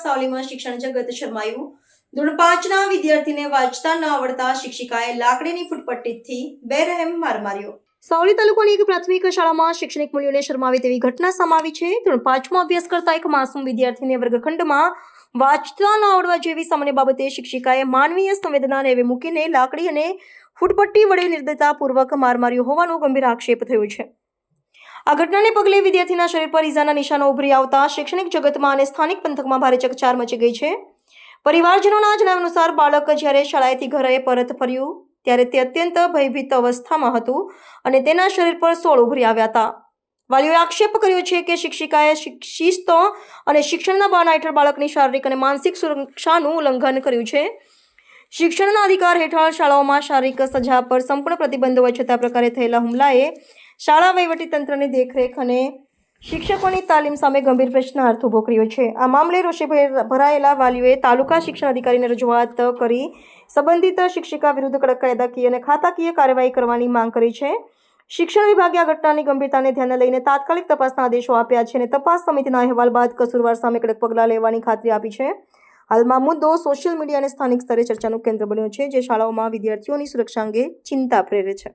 સાવલીમાં શિક્ષણ જગત શરમાયું. ધોરણ પાંચના વિદ્યાર્થીને વાંચતા ન આવડતા શિક્ષિકાએ લાકડીની ફૂટપટ્ટીથી બેરહેમ માર માર્યો. સાવલી તાલુકાની એક પ્રાથમિક શાળામાં શૈક્ષણિક મૂલ્યોને શરમાવી તેવી ઘટના સમાવી છે. ધોરણ પાંચમાં અભ્યાસ કરતા એક માસૂમ વિદ્યાર્થીને વર્ગખંડમાં વાંચતા ન આવડવા જેવી સામાન્ય બાબતે શિક્ષિકાએ માનવીય સંવેદનાને એવે મૂકીને લાકડી અને ફૂટપટ્ટી વડે નિર્દયતાપૂર્વક માર માર્યો હોવાનો ગંભીર આક્ષેપ થયો છે. આ ઘટનાને પગલે વિદ્યાર્થીના શરીર પર ઈજાના નિશાનો ઉભરી આવતા શૈક્ષણિક જગતમાં અને સ્થાનિક પંથકમાં ભારે ચકચાર મચી ગઈ છે. પરિવારજનોના જણાવ્યા અનુસાર, બાળક જ્યારે શાળાએથી ઘરે પરત ફર્યું, ત્યારે તે અત્યંત ભયભીત અવસ્થામાં હતું અને તેના શરીર પર સોળ ઉભરી આવ્યા હતા. વાલીઓએ આક્ષેપ કર્યો છે કે શિક્ષિકાએ શિક- શિસ્ત અને શિક્ષણના બહાના હેઠળ બાળકની શારીરિક અને માનસિક સુરક્ષાનું ઉલ્લંઘન કર્યું છે. શિક્ષણના અધિકાર હેઠળ શાળાઓમાં શારીરિક સજા પર સંપૂર્ણ પ્રતિબંધ હોય છતાં પ્રકારે થયેલા હુમલાએ શાળા વહીવટીતંત્રની દેખરેખ અને શિક્ષકોની તાલીમ સામે ગંભીર પ્રશ્નાર્થ ઊભો કર્યો છે. આ મામલે રોષે ભર- ભરાયેલા વાલીઓએ તાલુકા શિક્ષણ અધિકારીને રજૂઆત કરી સંબંધિત શિક્ષિકા વિરુદ્ધ કડક કાયદાકીય અને ખાતાકીય કાર્યવાહી કરવાની માંગ કરી છે. શિક્ષણ વિભાગે આ ઘટનાની ગંભીરતાને ધ્યાને લઈને તાત્કાલિક તપાસના આદેશો આપ્યા છે અને તપાસ સમિતિના અહેવાલ બાદ કસૂરવાર સામે કડક પગલાં લેવાની ખાતરી આપી છે. હાલમાં મુદ્દો સોશિયલ મીડિયા અને સ્થાનિક સ્તરે ચર્ચાનું કેન્દ્ર બન્યો છે, જે શાળાઓમાં વિદ્યાર્થીઓની સુરક્ષા અંગે ચિંતા પ્રેરે છે.